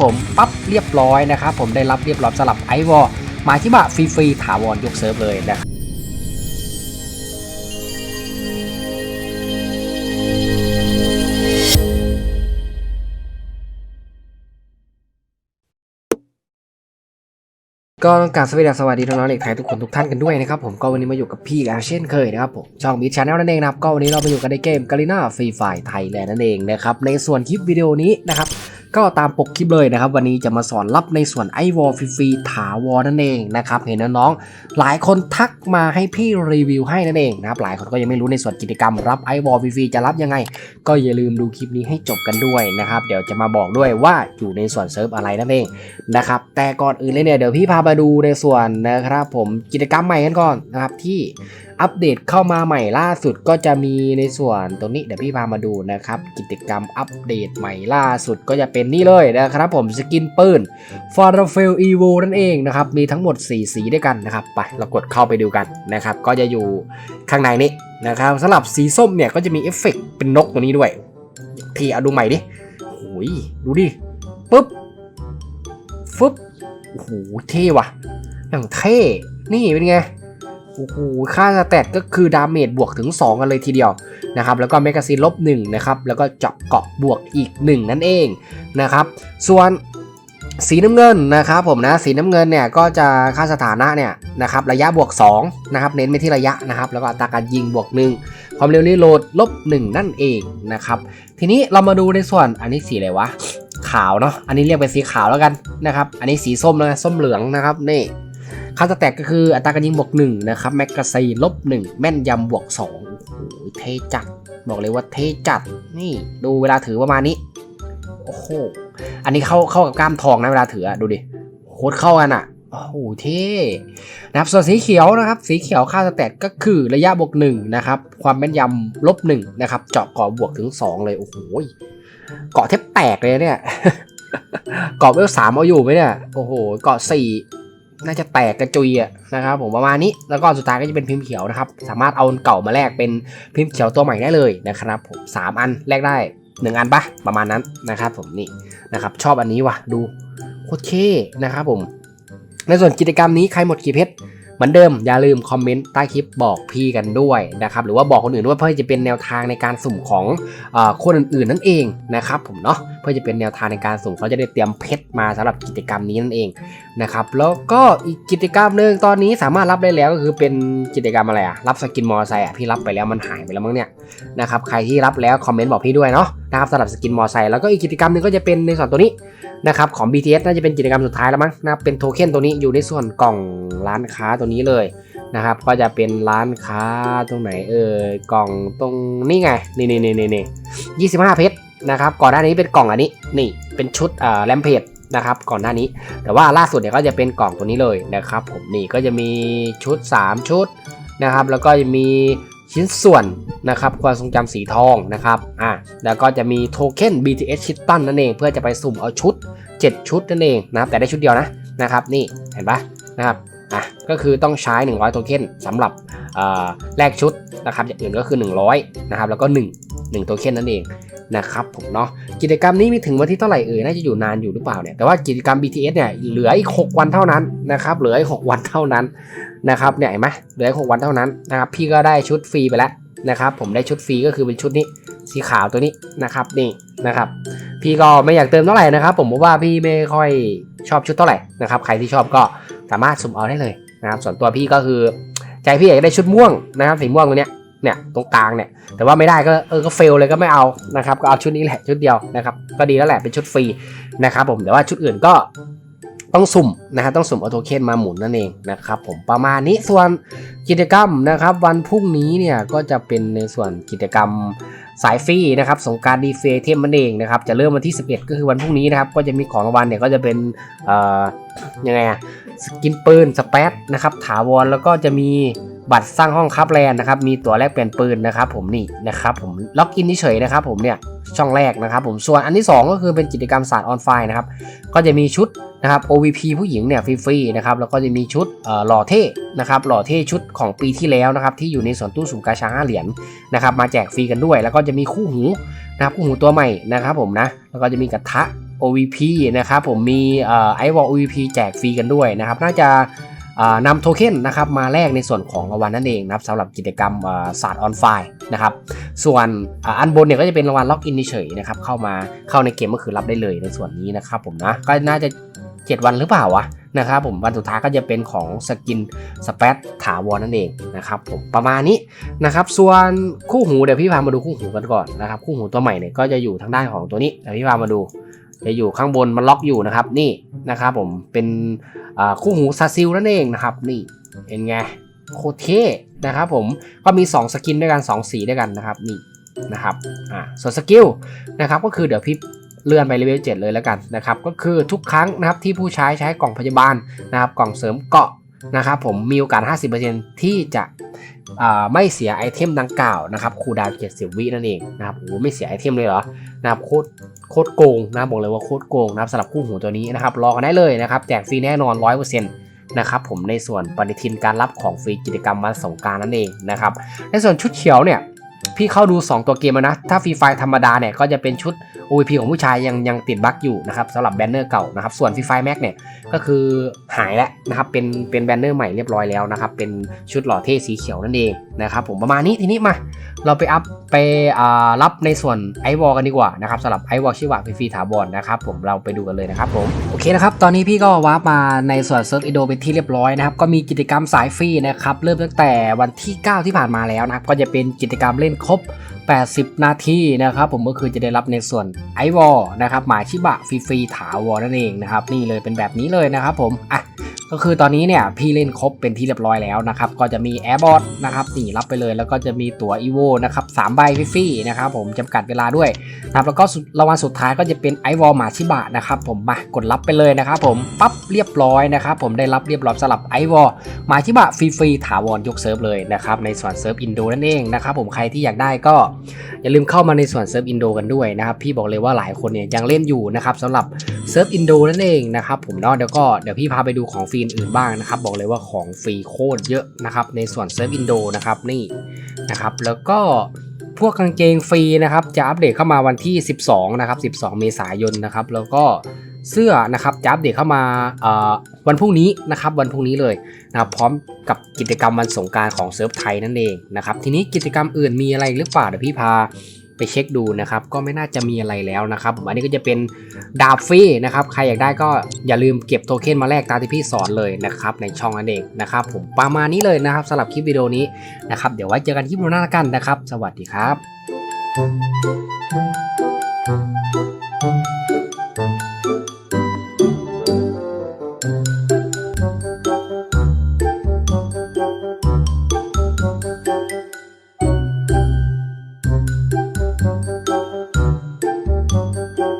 ผมปั๊บเรียบร้อยนะครับผมได้รับเรียบร้อยสำหรับไอวอลมาที่บะฟรีๆถาวรยกเซิร์ฟเลยนะครับก็ต้องการสวัสดีสวัสดีน้องๆเด็กไทยทุกคนทุกท่านกันด้วยนะครับผมก็วันนี้มาอยู่กับพี่อาเช่นเคยนะครับผมช่องมิชชาแนลนั่นเองนะครับก็วันนี้เรามาอยู่กันในเกมกาลิน่าฟรีไฟไทยแลนด์นั่นเองนะครับในส่วนคลิปวิดีโอนี้นะครับ ก็ตามปกคลิปเลยนะครับ วันนี้จะมาสอนรับในส่วนไอวอลฟรีๆถาวรนั่นเองนะครับ เห็นน้องๆหลายคนทักมาให้พี่รีวิวให้นั่นเองนะครับหลายคนก็ยังไม่รู้ในส่วนกิจกรรมรับไอวอลฟรีๆจะรับยังไงก็อย่าลืมดูคลิปนี้ให้จบกันด้วยนะครับ เดี๋ยวจะมาบอกด้วยว่าอยู่ในส่วนเซิร์ฟอะไรนั่นเองนะครับ แต่ก่อนอื่นเลยเนี่ยเดี๋ยวพี่พามาดูในส่วนนะครับผมกิจกรรมใหม่กันก่อนนะครับที่อัปเดตเข้ามาใหม่ล่าสุดก็จะมีในส่วนตรงนี้เดี๋ยวพี่พามาดูนะครับ กิจกรรมอัปเดตใหม่ล่าสุดก็จะเป็นนี่เลยนะครับผมสกินปืน f o r a f e l Evo นั่นเองนะครับ มีทั้งหมด 4 สีด้วยกันนะครับ ไปเรากดเข้าไปดูกันนะครับ ก็จะอยู่ข้างในนี้ นะครับสำหรับสีส้มเนี่ยก็จะมีเอฟเฟกต์เป็นนกตัวนี้ด้วยพี่เอาดูใหม่ดิโอ้ยดูดิปุ๊บฟึบโอ้โหเท่ว่ะอย่างเท่นี่เป็นไงโอ้โหค่าสแตทก็คือดาเมจบวกถึง 2 กันเลยทีเดียวนะครับแล้วก็แมกกาซีนลบ1นะครับแล้วก็เจาะเกาะบวกอีก 1 นั่นเองนะครับส่วน สีน้ำเงินนะครับผมนะสีน้ำเงินเนี่ยก็จะค่าสถานะเนี่ยนะครับระยะบวก2นะครับเน้นไปที่ระยะนะครับแล้วก็อัตราการยิงบวก 1 ความเร็วรีโหลดลบ 1 นั่นเองนะครับทีนี้เรามาดูในส่วนอันนี้สีอะไรวะขาวเนาะอันนี้เรียกเป็นสีขาวแล้วกันนะครับอันนี้สีส้มแล้วส้มเหลืองนะครับนี่ค่าสแต็กก็คืออัตราการยิงบวก1นะครับแมกกาซีนลบ1แม่นยำบวก2โอ้โหเท่จัดบอกเลยว่าเท่จัดนี่ดูเวลาถือประมาณนี้โอ้โห อันนี้เข้าเข้ากับกล้ามทองนะเวลาถือดูดิโคตรเข้ากันอะโอ้โหเท่นะครับส่วนสีเขียวนะครับ สีเขียวค่าสแตทก็คือระยะบวก1นะครับ ความแม่นยำลบ1นะครับ เจาะเกาะบวกถึง 2 เลย โอ้โหเกาะแทบแตกเลยเนี่ยเกาะเวลสามเอาอยู่ไหมเนี่ยโอ้โหเกาะสี่น่าจะแตกกระจุยอะนะครับผมประมาณนี้แล้วก็สุดท้ายก็จะเป็นพิมพ์เขียวนะครับ สามารถเอาเก่ามาแลกเป็นพิมพ์เขียวตัวใหม่ได้เลยนะครับผมสามอันแลกได้หนึ่งอันปะประมาณนั้นนะครับผมนี่ นะครับชอบอันนี้ว่ะดูโคตรเท่นะครับผมในส่วนกิจกรรมนี้ใครหมดกี่เพชร มือนเดิมอย่าลืมคอมเมนต์ใต้คลิปบอกพี่กันด้วยนะครับหรือว่าบอกคนอื่นด้วยเพื่อจะเป็นแนวทางในการสุ่มของอคนอื่นๆนั่นเองนะครับผมเนาะเพื่อจะเป็นแนวทางในการสุ่มเขาจะได้เตรียมเพชรมาสำหรับกิจกรรมนี้นั่นเองนะครับแล้วก็อีกกิจกรรมหนึ่งตอนนี้สามารถรับได้แล้วก็คือเป็นกิจกรรมอะไรอะรับสกินมอเตอร์ไซค์อะพี่รับไปแล้วมันหายไปแล้วมั้งเนี่ยนะครับใครที่รับแล้วคอมเมนต์บอกพี่ด้วยเนาะนะครับสำหรับสกินมอเตอร์ไซค์แล้วก็อีกกิจกรรมหนึ่งก็จะเป็นในส่วนตัวนี้ นะครับของ BTS น่าจะเป็นกิจกรรมสุดท้ายแล้วมั้งนะเป็นโทเค็นตัวนี้อยู่ในส่วนกล่องร้านค้าตัวนี้เลยนะครับ ก็จะเป็นร้านค้าตรงไหนเออกล่องตรงนี่ไงนี่นี่นี่นี่นี่ยี่สิบห้าเพชรนะครับก่อนหน้านี้เป็นกล่องอันนี้นี่เป็นชุดอ่าแรมเพจนะครับก่อนหน้านี้ แต่ว่าล่าสุดเนี่ยก็จะเป็นกล่องตัวนี้เลยนะครับผมนี่ก็จะมีชุด 3 ชุดนะครับแล้วก็จะมีชิ้นส่วน นะครับความทรงจำสีทองนะครับอะแล้วก็จะมีโทเค็น BTS ชิตตันนั่นเอง เพื่อจะไปสุ่มเอาชุด 7 ชุดนั่นเองนะครับแต่ได้ชุดเดียวนะนะครับนี่เห็นปะนะครับอะก็คือต้องใช้ 100 โทเค็นสำหรับแลกชุดนะครับอย่างอื่นก็คือ 100นะครับแล้วก็ 1 1 โทเค็นนั่นเองนะครับผมเนาะกิจกรรมนี้มีถึงวันที่เท่าไหร่เอ่ยน่าจะอยู่นานอยู่หรือเปล่าเนี่ยแต่ว่ากิจกรรม BTS เนี่ยเหลืออีก 6 วันเท่านั้นนะครับเหลืออีก 6 วันเท่านั้นนะครับเนี่ยเห็นไหมเหลืออีก 6 วันเท่านั้นนะครับพี่ก็ได้ชุดฟรีไปแล้ว นะครับ ผมได้ชุดฟรีก็คือเป็นชุดนี้สีขาวตัวนี้นะครับนี่นะครับ พี่ก็ไม่อยากเติมเท่าไหร่นะครับ ผมเพราะว่าพี่ไม่ค่อยชอบชุดเท่าไหร่นะครับ ใครที่ชอบก็สามารถสุ่มเอาได้เลยนะครับ ส่วนตัวพี่ก็คือใจพี่อยากได้ชุดม่วงนะครับสีม่วงตัวเนี้ยเนี่ยตรงกลางเนี่ยแต่ว่าไม่ได้ก็เออก็เฟลเลยก็ไม่เอานะครับก็เอาชุดนี้แหละชุดเดียวนะครับก็ดีแล้วแหละเป็นชุดฟรีนะครับผมแต่ว่าชุดอื่นก็ ต้องสุ่มนะฮะต้องสุ่มเอาโทเค็นมาหมุนนั่นเองนะครับผมประมาณนี้ส่วนกิจกรรมนะครับวันพรุ่งนี้เนี่ยก็จะเป็นในส่วนกิจกรรมสายฟรีนะครับสงกรารดีเฟเทมมันเองนะครับจะเริ่มวันที่ 11 ก็คือวันพรุ่งนี้นะครับก็จะมีของรางวัลเนี่ยก็จะเป็นเอ่อยังไงอะสกินปืนสเปซนะครับถาวรแล้วก็จะมีบัตรสร้างห้องคับแลนนะครับมีตั๋วแลกเปลี่ยนปืนนะครับผมนี่นะครับผมล็อกอินเฉยนะครับผมเนี่ยช่องแรกนะครับผมส่วนอันที่ 2 ก็คือเป็นกิจกรรมศาสตร์ออนไฟนะครับก็จะมีชุด นะครับ OVP ผู้หญิงเนี่ยฟรีๆนะครับแล้วก็จะมีชุดหล่อเท่นะครับหล่อเท่ชุดของปีที่แล้วนะครับที่อยู่ในส่วนตู้สุ่มกาชาห้าเหรียญนะครับมาแจกฟรีกันด้วย แล้วก็จะมีคู่หูนะครับคู่หูตัวใหม่นะครับผมนะแล้วก็จะมีกระทะ OVP นะครับผมมีไอวอล OVP แจกฟรีกันด้วยนะครับน่าจะนำโทเค็นนะครับมาแลกในส่วนของรางวัลนั่นเองนะครับสำหรับกิจกรรมศาสตร์ออนไฟนะครับส่วนอันบนเนี่ยก็จะเป็นรางวัลล็อกอินเฉยนะครับเข้ามาเข้าในเกมก็คือรับได้เลยในส่วนนี้นะครับผมนะก็น่าจะ 7 วันหรือเปล่าวะนะครับผมวันสุดท้ายก็จะเป็นของสกินสเปซถาวรนั่นเองนะครับผมประมาณนี้นะครับส่วนคู่หูเดี๋ยวพี่พามาดูคู่หูกันก่อนนะครับคู่หูตัวใหม่เนี่ยก็จะอยู่ทางด้านของตัวนี้เดี๋ยวพี่พามาดู จะอยู่ข้างบนมันล็อกอยู่นะครับนี่นะครับผมเป็นคู่หูซาซิลนั่นเองนะครับนี่เป็นไงโคเท่นะครับผมก็มี 2 สกินด้วยกัน 2 สีด้วยกันนะครับนี่นะครับอ่าส่วนสกิลนะครับก็คือเดี๋ยวพี่ เลื่อนไปเลเวล7เลยแล้วกันนะครับก็คือทุกครั้งนะครับที่ผู้ใช้ใช้กล่องพยาบาลนะครับกล่องเสริมเกาะนะครับผมมีโอกาส 50%ที่จะไม่เสียไอเทมดังกล่าวนะครับคูดาวน์70วินั่นเองนะครับโอ้ไม่เสียไอเทมเลยเหรอนะครับโคตรโคตรโกงนะบอกเลยว่าโคตรโกงนะครับสำหรับคู่หูตัวนี้นะครับรอกันได้เลยนะครับแจกฟรีแน่นอน 100%นะครับผมในส่วนปฏิทินการรับของฟรีกิจกรรมวันสงการนั่นเองนะครับในส่วนชุดเขียวเนี่ย พี่เข้าดู 2 ตัวเกมนะ ถ้าฟรีไฟธรรมดาเนี่ยก็จะเป็นชุด OVP ของผู้ชายยังยังติดบั๊กอยู่นะครับสำหรับแบนเนอร์เก่านะครับส่วนฟรีไฟแม็กเนี่ยก็คือหายแล้วนะครับเป็นเป็นแบนเนอร์ใหม่เรียบร้อยแล้วนะครับเป็นชุดหล่อเท่สีเขียวนั่นเองนะครับผมประมาณนี้ทีนี้มา เราไปอัพไปอ่ารับในส่วนไอวอลกันดีกว่านะครับสำหรับไอวอลชิวะฟรีถาวรนะครับผมเราไปดูกันเลยนะครับผมโอเคนะครับตอนนี้พี่ก็วาร์ปมาในส่วนเซิร์ฟอินโดเป็นที่เรียบร้อยนะครับก็มีกิจกรรมสายฟรีนะครับเริ่มตั้งแต่วันที่ 9 ที่ผ่านมาแล้วนะครับก็จะเป็นกิจกรรมเล่นครบ 80 นาทีนะครับผมก็คือจะได้รับในส่วนไอวอลนะครับหมาชิบะฟรีๆถาวรนั่นเองนะครับนี่เลยเป็นแบบนี้เลยนะครับผมอะ ก็คือตอนนี้เนี่ยพี่เล่นครบเป็นที่เรียบร้อยแล้วนะครับ ก็จะมีแอร์บอทนะครับนี่รับไปเลยแล้วก็จะมีตั๋วอีโวนะครับสามใบฟรีๆนะครับผมจำกัดเวลาด้วยนะครับแล้วก็รางวัลสุดท้ายก็จะเป็นไอวอลมาชิบะนะครับผมมากดรับไปเลยนะครับผมปั๊บเรียบร้อยนะครับผมได้รับเรียบร้อยสำหรับไอวอลมาชิบะฟรีๆถาวรยกเซิร์ฟเลยนะครับในส่วนเซิร์ฟอินโดนั่นเองนะครับผมใครที่อยากได้ก็อย่าลืมเข้ามาในส่วนเซิร์ฟอินโดกันด้วยนะครับพี่บอกเลยว่าหลายคนเนี่ยยังเล่นอยู่นะครับสำหรับเซิร์ฟอินโดนั่นเองนะครับผมเนาะเดี๋ยวก็เดี๋ยวพี่พาไปดูของฟรีอื่นบ้างนะครับ บอกเลยว่าของฟรีโคตรเยอะนะครับ ในส่วนเซิร์ฟอินโดนะครับนี่นะครับ แล้วก็พวกกางเกงฟรีนะครับจะอัปเดตเข้ามาวันที่ 12นะครับ12 เมษายนนะครับ แล้วก็เสื้อนะครับจะอัปเดตเข้ามาวันพรุ่งนี้นะครับวันพรุ่งนี้เลยนะครับพร้อมกับกิจกรรมวันสงการของเซิร์ฟไทยนั่นเองนะครับทีนี้กิจกรรมอื่นมีอะไรหรือเปล่าเดี๋ยวพี่พา เช็คดูนะครับก็ไม่น่าจะมีอะไรแล้วนะครับผมอันนี้ก็จะเป็นดาบฟรีนะครับใครอยากได้ก็อย่าลืมเก็บโทเค็นมาแลกตามที่พี่สอนเลยนะครับในช่องนั่นเองนะครับผมประมาณนี้เลยนะครับสำหรับคลิปวิดีโอนี้นะครับเดี๋ยวไว้เจอกันคลิปหน้ากันนะครับ สวัสดีครับ